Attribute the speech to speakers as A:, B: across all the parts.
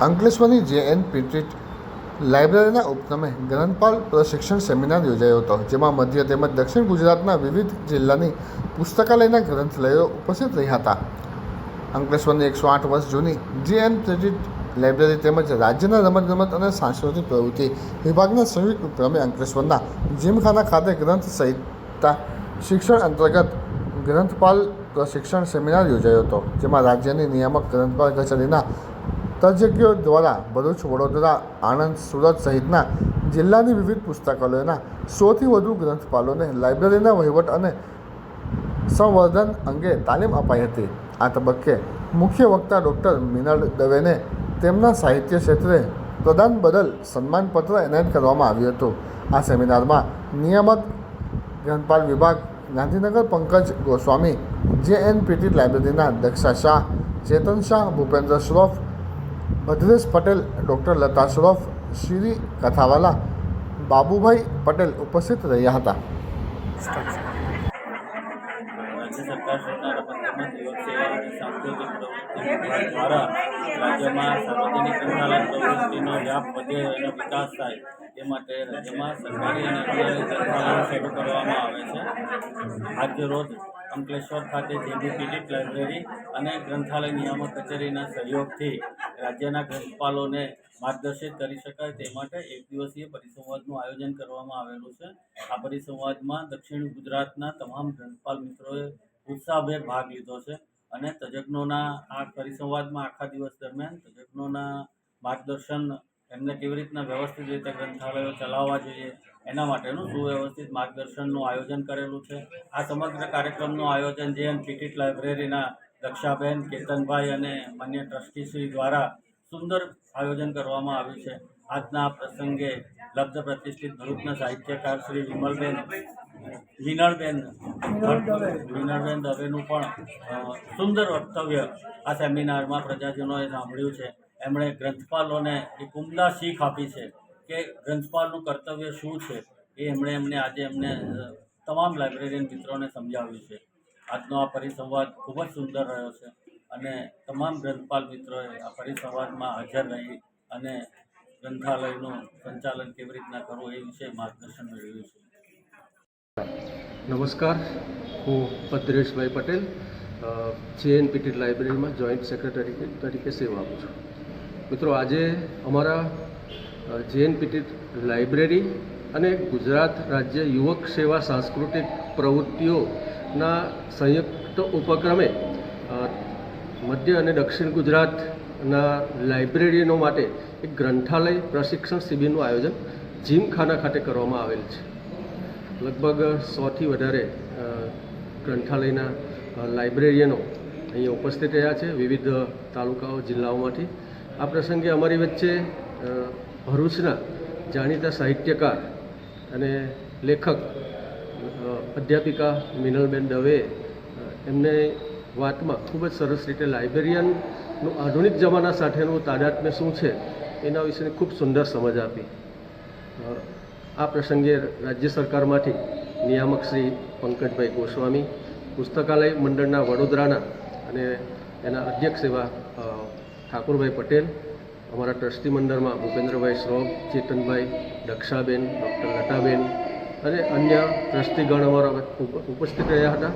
A: અંકલેશ્વરની જે એન પીટ્રીટ લાઇબ્રેરીના ઉપક્રમે ગ્રંથપાલ પ્રશિક્ષણ સેમિનાર યોજાયો હતો, જેમાં મધ્ય તેમજ દક્ષિણ ગુજરાતના વિવિધ જિલ્લાની પુસ્તકાલયના ગ્રંથાલયો ઉપસ્થિત રહ્યા હતા. અંકલેશ્વરની એકસો આઠ વર્ષ જૂની જે એન પીટ્રીટ લાઇબ્રેરી તેમજ રાજ્યના રમતગમત અને સાંસ્કૃતિક પ્રવૃત્તિ વિભાગના સંયુક્ત ઉપક્રમે અંકલેશ્વરના જીમખાના ખાતે ગ્રંથ સહિતતા શિક્ષણ અંતર્ગત ગ્રંથપાલ પ્રશિક્ષણ સેમિનાર યોજાયો હતો, જેમાં રાજ્યની નિયામક ગ્રંથપાલ કચેરીના તજજ્ઞો દ્વારા ભરૂચ, વડોદરા, આણંદ, સુરત સહિતના જિલ્લાની વિવિધ પુસ્તકાલયોના સોથી વધુ ગ્રંથપાલોને લાઇબ્રેરીના વહીવટ અને સંવર્ધન અંગે તાલીમ અપાઈ હતી. આ તબક્કે મુખ્ય વક્તા ડૉક્ટર મિનલ દવેને તેમના સાહિત્ય ક્ષેત્રે પ્રદાન બદલ સન્માનપત્ર એનાયત કરવામાં આવ્યું હતું. આ સેમિનારમાં નિયામક ગ્રંથપાલ વિભાગ, Gandhinagar Pankaj Goswami J N PT લાઇબ્રેરીના દક્ષા શાહ, ચેતન શાહ, ભૂપેન્દ્ર શ્રોફ ભદ્રેશ પટેલ ડૉક્ટર લતા શ્રોફ શ્રી કથાવાલા બાબુભાઈ પટેલ ઉપસ્થિત રહ્યા હતા
B: રાજ્ય સરકાર શ્રીના રમતગમત યુવક સેવા અને સાંસ્કૃતિક પ્રવૃત્તિ વિભાગ દ્વારા રાજ્યમાં સાર્વજનિક ગ્રંથાલય પ્રવૃત્તિનો વ્યાપ વધે એનો વિકાસ થાય તે માટે રાજ્યમાં સરકારી અને અધિકારી શરૂ કરવામાં આવે છે. આજે રોજ અંકલેશ્વર ખાતે જેબીપીટી લાઇબ્રેરી અને ગ્રંથાલય નિયામક કચેરીના સહયોગથી રાજ્યના ગ્રંથપાલોને માર્ગદર્શિત કરી શકાય તે માટે એક દિવસીય પરિસંવાદનું આયોજન કરવામાં આવેલું છે. આ પરિસંવાદમાં દક્ષિણ ગુજરાતના તમામ ગ્રંથપાલ મિત્રોએ ઉત્સાહભેર ભાગ લીધો છે અને તજજ્ઞોના આ પરિસંવાદમાં આખા દિવસ દરમિયાન તજજ્ઞોના માર્ગદર્શન એમને કેવી રીતના વ્યવસ્થિત રીતે ગ્રંથાલયો ચલાવવા જોઈએ, એના માટેનું સુવ્યવસ્થિત માર્ગદર્શનનું આયોજન કરેલું છે. આ સમગ્ર કાર્યક્રમનું આયોજન જે એમ પીટીટ લાઇબ્રેરીના દક્ષાબેન, કેતનભાઈ અને માન્ય ટ્રસ્ટીશ્રી દ્વારા સુંદર આયોજન કરવામાં આવ્યું છે. આજના પ્રસંગે લબ્ધ પ્રતિષ્ઠિત ભરૂચના સાહિત્યકાર શ્રી વિમલબેન, વિનળબેન વિનળબેન દવેનું પણ સુંદર વક્તવ્ય આ સેમિનારમાં પ્રજાજનોએ સાંભળ્યું છે. એમણે ગ્રંથપાલોને એક ઉમદા શીખ આપી છે કે ગ્રંથપાલનું કર્તવ્ય શું છે એ એમણે એમને આજે એમને તમામ લાઇબ્રેરિયન મિત્રોને સમજાવ્યું છે. આજનો આ પરિસંવાદ ખૂબ જ સુંદર રહ્યો છે અને તમામ ગ્રંથપાલ મિત્રોએ આ પરિસંવાદમાં હાજર રહી અને ગ્રંથાલયનું સંચાલન કેવી રીતના કરવું એ વિશે માર્ગદર્શન મેળવ્યું છે.
C: નમસ્કાર, હું ભદ્રેશભાઈ પટેલ જેએનપીટી લાઇબ્રેરીમાં જોઈન્ટ સેક્રેટરી તરીકે સેવા આપું છું. મિત્રો, આજે અમારા જેએનપીટી લાઇબ્રેરી અને ગુજરાત રાજ્ય યુવક સેવા સાંસ્કૃતિક પ્રવૃત્તિઓના સંયુક્ત ઉપક્રમે મધ્ય અને દક્ષિણ ગુજરાતના લાઇબ્રેરીનો માટે એક ગ્રંથાલય પ્રશિક્ષણ શિબિરનું આયોજન જીમખાના ખાતે કરવામાં આવેલ છે. લગભગ સોથી વધારે ગ્રંથાલયના લાઇબ્રેરીયનો અહીંયા ઉપસ્થિત રહ્યા છે વિવિધ તાલુકાઓ, જિલ્લાઓમાંથી. આ પ્રસંગે અમારી વચ્ચે ભરૂચના જાણીતા સાહિત્યકાર અને લેખક અધ્યાપિકા મિનલબેન દવે એમને વાતમાં ખૂબ જ સરસ રીતે લાઇબ્રેરિયનનું આધુનિક જમાના સાથેનું તાદાત્મ્ય શું છે, એના વિશેની ખૂબ સુંદર સમજ આપી. આ પ્રસંગે રાજ્ય સરકારમાંથી નિયામક શ્રી પંકજભાઈ ગોસ્વામી, પુસ્તકાલય મંડળના વડોદરાના અને એના અધ્યક્ષ એવા ઠાકુરભાઈ પટેલ, અમારા ટ્રસ્ટી મંડળમાં ભૂપેન્દ્રભાઈ શ્રોફ, ચેતનભાઈ દક્ષાબેન, ડૉક્ટર લતાબેન અને અન્ય ટ્રસ્ટીગણ અમારા ઉપ- ઉપસ્થિત રહ્યા હતા.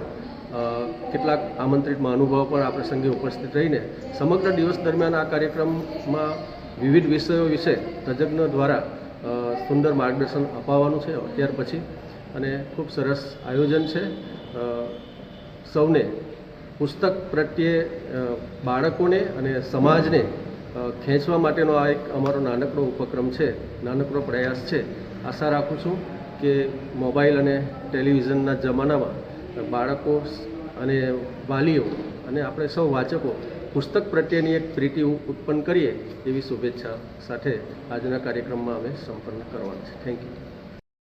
C: કેટલાક આમંત્રિત મહાનુભાવો પણ આ પ્રસંગે ઉપસ્થિત રહીને સમગ્ર દિવસ દરમિયાન આ કાર્યક્રમમાં વિવિધ વિષયો વિશે તજજ્ઞ દ્વારા સુંદર માર્ગદર્શન અપાવવાનું છે. અત્યાર પછી અને ખૂબ સરસ આયોજન છે. સૌને પુસ્તક પ્રત્યે બાળકોને અને સમાજને ખેંચવા માટેનો આ એક અમારો નાનકડો ઉપક્રમ છે, નાનકડો પ્રયાસ છે. આશા રાખું છું કે મોબાઈલ અને ટેલિવિઝનના જમાનામાં બાળકો અને વાલીઓ અને આપણે સૌ વાચકો પુસ્તક પ્રત્યેની એક પ્રીતિ ઉત્પન્ન કરીએ એવી શુભેચ્છા સાથે આજના કાર્યક્રમમાં અમે સંપન્ન કરવાના છે. Thank you